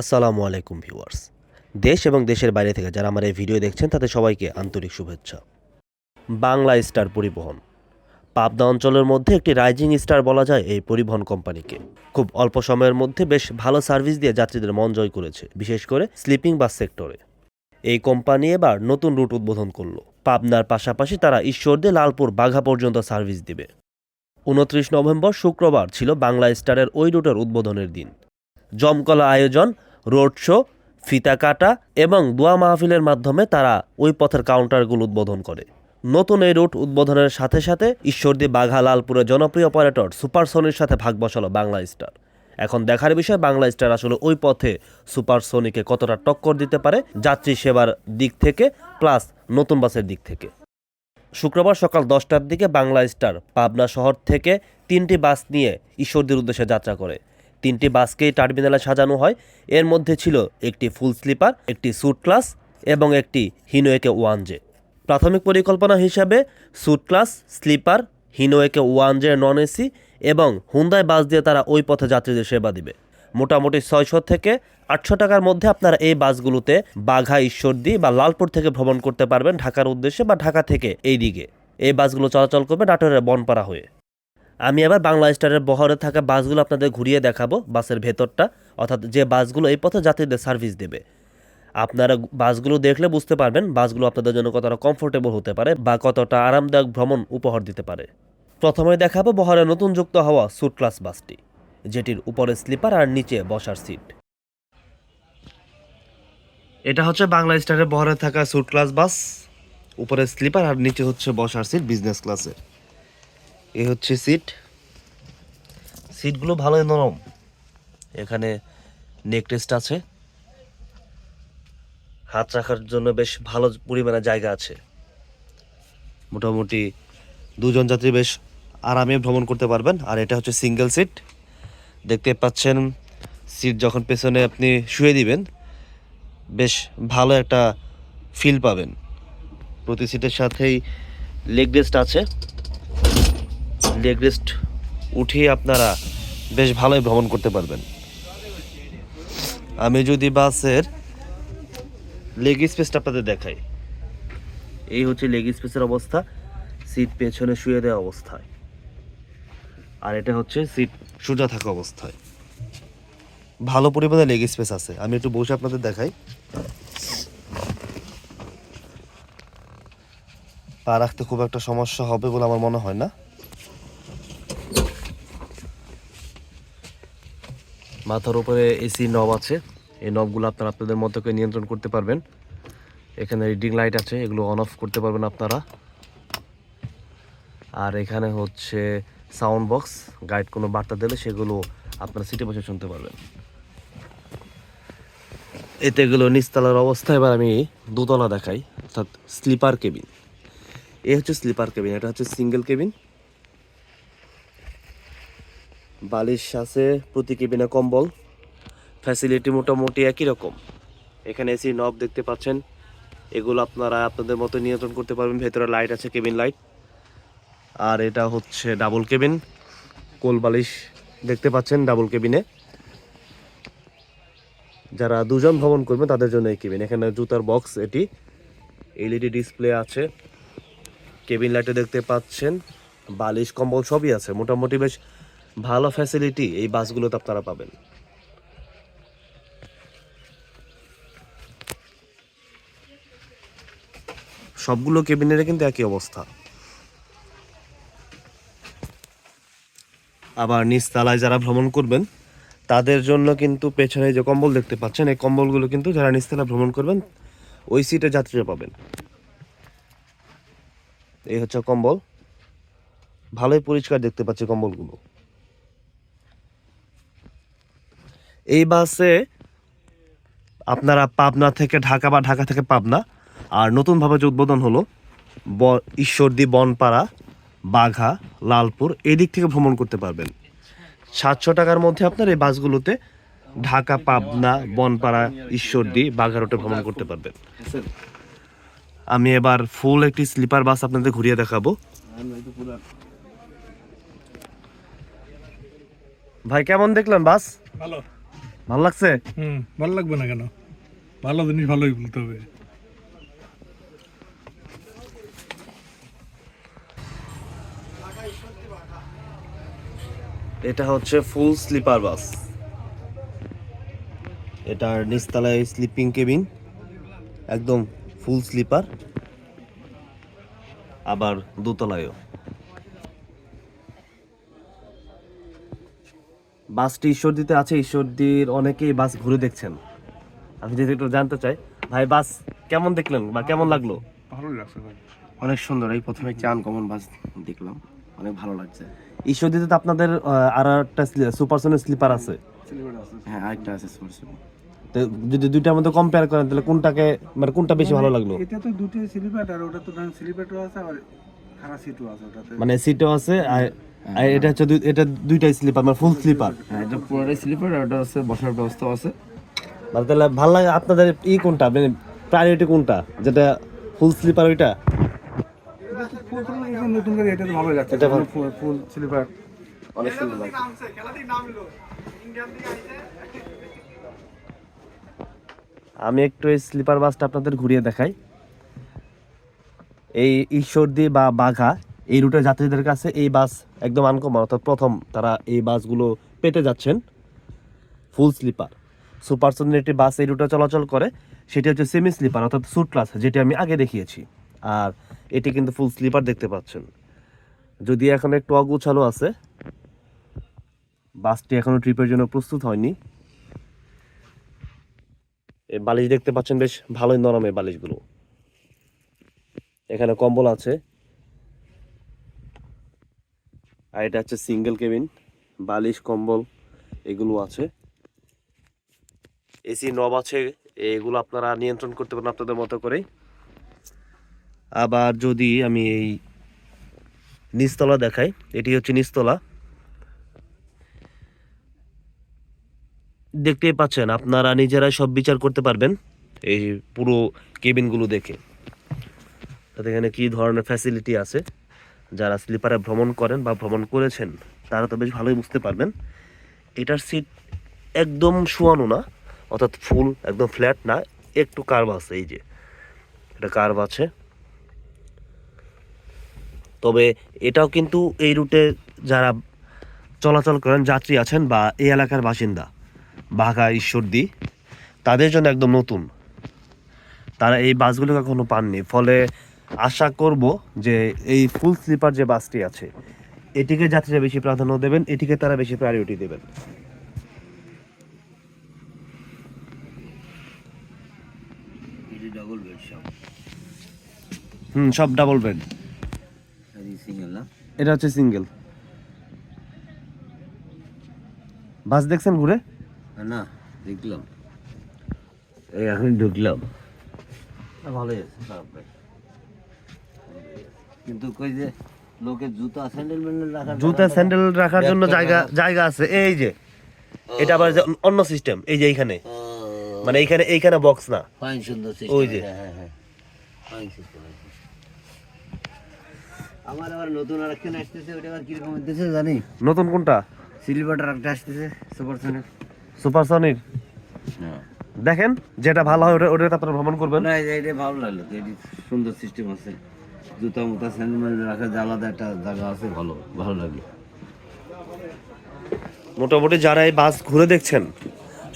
আসসালামু আলাইকুম ভিউয়ার্স। দেশ এবং দেশের বাইরে থেকে যারা আমার এই ভিডিও দেখছেন, তাদের সবাইকে আন্তরিক শুভেচ্ছা। বাংলা স্টার পরিবহন। পাবনা অঞ্চলের মধ্যে একটি রাইজিং স্টার বলা যায় এই পরিবহন কোম্পানিকে। খুব অল্প সময়ের মধ্যে বেশ ভালো সার্ভিস দিয়ে যাত্রীদের মন জয় করেছে, বিশেষ করে স্লিপিং বাস সেক্টরে। এই কোম্পানি এবার নতুন রুট উদ্বোধন করল। পাবনার পাশাপাশি তারা ঈশ্বরদী, লালপুর, বাঘা পর্যন্ত সার্ভিস দিবে। উনত্রিশ নভেম্বর শুক্রবার ছিল বাংলা স্টারের ওই রুটের উদ্বোধনের দিন। জমকলা আয়োজন রোড শো, ফিতা কাটা এবং দোয়া মাহফিলের মাধ্যমে তারা ওই পথের কাউন্টারগুলো উদ্বোধন করে। নতুন এই রুট উদ্বোধনের সাথে সাথে ঈশ্বরদী বাঘা লালপুরের জনপ্রিয় অপারেটর সুপারসনির সাথে ভাগ বসালো বাংলা স্টার। এখন দেখার বিষয়, বাংলা স্টার আসলে ওই পথে সুপারসনিকে কতটা টক্কর দিতে পারে যাত্রী সেবার দিক থেকে প্লাস নতুন বাসের দিক থেকে। শুক্রবার সকাল দশটার দিকে বাংলা স্টার পাবনা শহর থেকে তিনটি বাস নিয়ে ঈশ্বরদীর উদ্দেশ্যে যাত্রা করে। তিনটি বাসকেই টার্মিনালে সাজানো হয়। এর মধ্যে ছিল একটি ফুল স্লিপার, একটি স্যুট ক্লাস এবং একটি হিনোয়েকে ওয়ান জে প্রাথমিক পরিকল্পনা হিসাবে suite class sleeper, Hino AK one J non AC এবং হুন্দাই বাস দিয়ে তারা ওই পথে যাত্রীদের সেবা দিবে। মোটামুটি ছয়শো থেকে আটশো টাকার মধ্যে আপনারা এই বাসগুলোতে বাঘা, ঈশ্বরদী বা লালপুর থেকে ভ্রমণ করতে পারবেন ঢাকার উদ্দেশ্যে বা ঢাকা থেকে এই দিকে এই বাসগুলো চলাচল করবে নাটোরের বনপাড়া হয়ে। আমি এবার বাংলা স্টারের বহরে থাকা বাসগুলো আপনাদের ঘুরিয়ে দেখাবো, বাসের ভেতরটা, অর্থাৎ যে বাসগুলো এই পথে যাত্রীদের সার্ভিস দেবে। আপনারা বাসগুলো দেখলে বুঝতে পারবেন বাসগুলো আপনাদের জন্য কতটা কমফোর্টেবল হতে পারে বা কতটা আরামদায়ক ভ্রমণ উপহার দিতে পারে। প্রথমে দেখাবো বহরে নতুন যুক্ত হওয়া সুট ক্লাস বাসটি, যেটির উপরে স্লিপার আর নিচে বসার সিট। এটা হচ্ছে বাংলা স্টারের বহরে থাকা সুট ক্লাস বাস, উপরে স্লিপার আর নিচে হচ্ছে বসার সিট বিজনেস ক্লাসে এই হচ্ছে সিট সিটগুলো ভালোই নরম। এখানে নেক রেস্ট আছে। হাত রাখার জন্য বেশ ভালো পরিমাণে জায়গা আছে। মোটামুটি দুজন যাত্রী বেশ আরামে ভ্রমণ করতে পারবেন। আর এটা হচ্ছে সিঙ্গেল সিট দেখতে পাচ্ছেন সিট যখন পেছনে আপনি শুয়ে দিবেন, বেশ ভালো একটা ফিল পাবেন। প্রতি সিটের সাথেই লেগ রেস্ট আছে। লেগ রেস্ট উঠিয়ে আপনারা বেশ ভালোই ভ্রমণ করতে পারবেন। আমি যদি বাসের লেগ স্পেসটা আপনাদের দেখাই। এই হচ্ছে লেগ স্পেসের অবস্থা। সিট পেছনে শুয়ে দেওয়া অবস্থায়। আর এটা হচ্ছে সিট সোজা থাকা অবস্থায়। ভালো পরিমাণে লেগ স্পেস আছে। আমি একটু বসে আপনাদের দেখাই। পা রাখতে খুব একটা সমস্যা হবে বলে আমার মনে হয় না। মাথার উপরে এসি নব আছে। এই নবগুলো আপনারা আপনাদের মতো করে নিয়ন্ত্রণ করতে পারবেন। এখানে রিডিং লাইট আছে, এগুলো অন অফ করতে পারবেন আপনারা। আর এখানে হচ্ছে সাউন্ড বক্স গাইড কোনো বার্তা দিলে সেগুলো আপনারা সিটে বসে শুনতে পারবেন। এতে গেলো নিচতলার অবস্থা, এবার আমি দোতলা দেখাই, অর্থাৎ স্লিপার কেবিন এ হচ্ছে স্লিপার কেবিন এটা হচ্ছে সিঙ্গেল কেবিন বালিশ আছে, প্রতি কেবিনে কম্বল। ফ্যাসিলিটি মোটামুটি একই রকম। এখানে এসি নব দেখতে পাচ্ছেন। এগুলো আপনারা আপনাদের মতো নিয়ন্ত্রণ করতে পারবেন। ভেতরে লাইট আছে কেবিন লাইট আর এটা হচ্ছে ডাবল কেবিন কোল বালিশ দেখতে পাচ্ছেন ডাবল কেবিনে যারা দুজন ভ্রমণ করবে, তাদের জন্য এই কেবিন এখানে জুতার বক্স এটি। এলইডি ডিসপ্লে আছে। কেবিন লাইটে দেখতে পাচ্ছেন। বালিশ, কম্বল সবই আছে। মোটামুটি বেশ ভালো ফ্যাসিলিটি এই বাসগুলোতে আপনারা পাবেন। সবগুলো কেবিনের কিন্তু একই অবস্থা। আবার নিচতলায় যারা ভ্রমণ করবেন, তাদের জন্য কিন্তু পেছনে যে কম্বল দেখতে পাচ্ছেন, এই কম্বলগুলো কিন্তু যারা নিচতলায় ভ্রমণ করবেন, ওই সিটে যাত্রীরা পাবেন। এই হচ্ছে কম্বল। ভালোই পরিষ্কার দেখতে পাচ্ছি কম্বলগুলো। এই বাসে আপনারা পাবনা থেকে ঢাকা বা ঢাকা থেকে পাবনা। আর নতুনভাবে যে উদ্বোধন হলো, ব, ঈশ্বরদী, বনপাড়া, বাঘা, লালপুর এই দিক থেকে ভ্রমণ করতে পারবেন। সাতশো টাকার মধ্যে আপনার এই বাসগুলোতে ঢাকা, পাবনা, বনপাড়া, ঈশ্বরদী, বাঘা রোডে ভ্রমণ করতে পারবেন। আমি এবার ফুল একটি স্লিপার বাস আপনাদের ঘুরিয়ে দেখাবো। ভাই, কেমন দেখলেন বাস? ভালো। ভালো লাগছে? হুম ভালো লাগবে না কেন? ভালো জিনিস ভালোই বলতে হবে। এটা হচ্ছে ফুল স্লিপার বাস। এটার নিচতলায় স্লিপিং কেবিন। একদম ফুল স্লিপার। আবার দোতলায়ও। বাসটি ঈশ্বরদীতে আছে ঈশ্বরদীর অনেকেই বাস ঘুরে দেখছেন। আমি যদি একটু জানতে চাই ভাই বাস কেমন দেখলেন বা কেমন লাগল? ভালোই লাগছে ভাই। অনেক সুন্দর এই প্রথমে চান কমন বাস দেখলাম অনেক ভালো লাগছে। ঈশ্বরদীতে তো আপনাদের আর একটা সুপারসনের স্লিপার আছে। হ্যাঁ আরেকটা আছে তো যদি দুইটার মধ্যে কম্পেয়ার করেন তাহলে কোনটাকে মানে কোনটা বেশি ভালো লাগল? এটা তো দুটো স্লিপার আর ওটা তো স্লিপারও আছে আর মানে সিটও আছে আর আর এটা হচ্ছে এটা দুইটাই স্লিপার মানে ফুল স্লিপার হ্যাঁ এটা পুরোটাই স্লিপার আর ওটা আছে বসার ব্যবস্থাও আছে। মানে তাহলে ভালো লাগে আপনাদের ই কোনটা? মানে প্রায়োরিটি কোনটা? যেটা ফুল স্লিপার ওইটা? ফুল নতুন এটা লাগছে এটা ফুল স্লিপার অনেক সুন্দর লাগছে। আমি একটু এই স্লিপার বাসটা আপনাদের ঘুরিয়ে দেখাই। এই ঈশ্বরদী বা বাঘা, এই রুটের যাত্রীদের কাছে এই বাস একদম আনকমন, অর্থাৎ প্রথম তারা এই বাসগুলো পেতে যাচ্ছেন। ফুল স্লিপার সুপার একটি বাস এই রুটে চলাচল করে, সেটি হচ্ছে সেমি স্লিপার অর্থাৎ সুট ক্লাস যেটি আমি আগে দেখিয়েছি। আর এটি কিন্তু ফুল স্লিপার দেখতে পাচ্ছেন। যদি এখন একটু অগুছালো আছে, বাসটি এখনও ট্রিপের জন্য প্রস্তুত হয়নি। বালিশ দেখতে পাচ্ছেন, বেশ ভালোই নরম এই বালিশগুলো। এখানে কম্বল আছে। আর এটা হচ্ছে সিঙ্গেল কেবিন, বালিশ, কম্বল, এগুলো আছে। এসি, নব আছে, এগুলো আপনারা নিয়ন্ত্রণ করতে পারেন আপনাদের মতো করে আবার যদি আমি এই নিচতলা দেখাই, এটি হচ্ছে নিচতলা। দেখতেই পাচ্ছেন, আপনারা নিজেরাই সব বিচার করতে পারবেন এই পুরো কেবিনগুলো দেখে। তাতে এখানে কী ধরনের ফ্যাসিলিটি আছে? যারা স্লিপারে ভ্রমণ করেন বা ভ্রমণ করেছেন, তারা তো বেশ ভালোই বুঝতে পারবেন। এটার সিট একদম শোয়ানো না, অর্থাৎ ফুল একদম ফ্ল্যাট না, একটু কার্ভ আছে, এই যে। এটা কার্ভ আছে। তবে এটাও কিন্তু এই রুটে যারা চলাচল করেন, যাত্রী আছেন বা এই এলাকার বাসিন্দা, বাঘা, ঈশ্বরদী, তাদের জন্য একদম নতুন। তারা এই বাসগুলো কখনো পাননি। ফলে আশা করব যে এই ফুল স্লিপার যে বাসটি আছে এটিকে যাত্রীরা বেশি প্রাধান্য দেবেন এটিকে তারা বেশি প্রায়োরিটি দেবেন। হুম সব ডাবল বেড না? এটা হচ্ছে সিঙ্গেল বাস দেখছেন ঘুরে? না দেখলাম। এই এখন ঢুকলাম। ভালোই আছে কিন্তু কই যে লোকের জুতা স্যান্ডেল ম্যান্ডেল রাখার জুতা স্যান্ডেল রাখার জন্য জায়গা জায়গা আছে। এই যে এটা আবার অন্য সিস্টেম এই যে এইখানে। মানে এইখানে এইখানে বক্স না। ফাইন সুন্দর ওই যে। হ্যাঁ হ্যাঁ হ্যাঁ। ফাইন সিস্টেম আমার আবার নতুন আর একটা আসতেছে ওটা আবার কীরকম জানি? নতুন কোনটা? সিলভার আর একটা আসতেছে সুপার সোনিক সুপারসনিক দেখেন যেটা ভালো হয় ওটা ওটাতে আপনারা ভ্রমণ করবেন। না এটা ভালো লাগল সুন্দর সিস্টেম আছে। জুতা মুতা, স্যান্ডেল যে আলাদা একটা জায়গা আছে, ভালো ভালো লাগল মোটামুটি যারা এই বাস ঘুরে দেখছেন,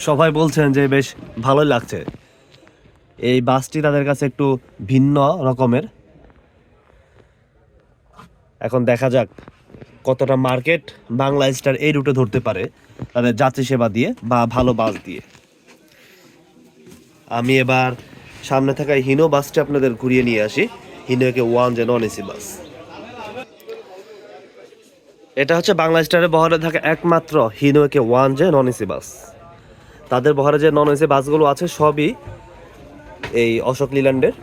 সবাই বলছেন যে বেশ ভালোই লাগছে। এই বাসটি তাদের কাছে একটু ভিন্ন রকমের। এখন দেখা যাক কতটা মার্কেট বাংলা স্টার এই রুটে ধরতে পারে তাদের যাত্রী সেবা দিয়ে বা ভালো বাস দিয়ে। আমি এবার সামনে থাকা হিনো বাসটি আপনাদের ঘুরিয়ে নিয়ে আসি। হিনোকে ওয়ান যে নন এসি বাস। এটা হচ্ছে বাংলা স্টারের বহরে থাকা একমাত্র হিনোকে ওয়ান যে নন এসি বাস। তাদের বহরে যে নন এসি বাসগুলো আছে, সবই এই অশোক লিল্যান্ডের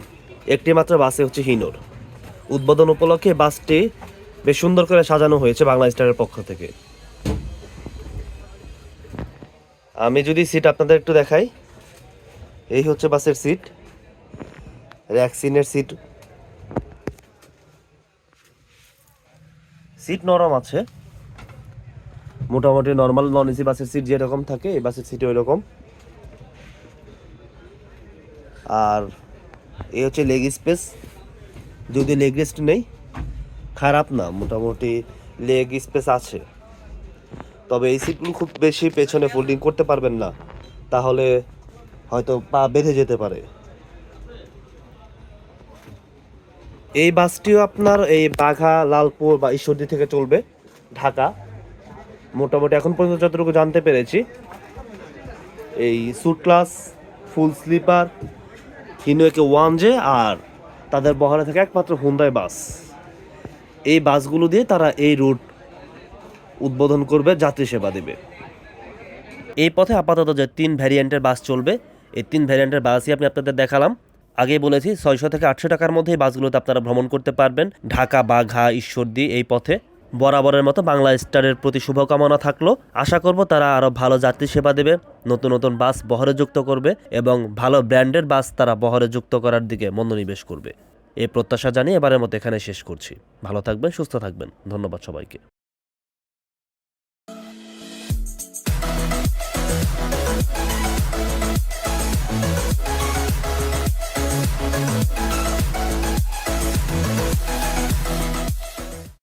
একটি মাত্র বাসে হচ্ছে হিনোর উদ্বোধন উপলক্ষে বাসটি বেশ সুন্দর করে সাজানো হয়েছে বাংলা স্টারের পক্ষ থেকে। আমি যদি সিট আপনাদের একটু দেখাই, এই হচ্ছে বাসের সিট র্যাক্সিনের সিট সিট নরম আছে। মোটামুটি নর্মাল নন এসি বাসের সিট যেরকম থাকে, এই বাসের সিটে ওই রকম আর এই হচ্ছে লেগ স্পেস যদি লেগ রেস্ট নেই, খারাপ না, মোটামুটি লেগ স্পেস আছে। তবে এই সিটগুলো খুব বেশি পেছনে ফোল্ডিং করতে পারবেন না, তাহলে হয়তো পা বেঁধে যেতে পারে। এই বাসটিও আপনার এই বাঘা, লালপুর বা ঈশ্বরদী থেকে চলবে ঢাকা। মোটামুটি এখন পর্যন্ত যতটুকু জানতে পেরেছি, এই suite class full sleeper Hino AK one J আর তাদের বহরে থাকে একমাত্র হুন্দাই বাস। এই বাসগুলো দিয়ে তারা এই রুট উদ্বোধন করবে, যাত্রী সেবা দেবে। এই পথে আপাতত যে তিন ভ্যারিয়েন্টের বাস চলবে, এই তিন ভ্যারিয়েন্টের বাসই আমি আপনাদের দেখালাম। আগেই বলেছি, ছয়শো থেকে আটশো টাকার মধ্যে এই বাসগুলোতে আপনারা ভ্রমণ করতে পারবেন। ঢাকা, বাঘা, ঈশ্বরদী এই পথে। বরাবরের মতো বাংলা স্টারের প্রতি শুভকামনা থাকল। আশা করব তারা আরও ভালো যাত্রী সেবা দেবে, নতুন নতুন বাস বহরে যুক্ত করবে এবং ভালো ব্র্যান্ডের বাস তারা বহরে যুক্ত করার দিকে মনোনিবেশ করবে। এই প্রত্যাশা জানিয়ে এবারের মতো এখানে শেষ করছি। ভালো থাকবেন, সুস্থ থাকবেন। ধন্যবাদ সবাইকে।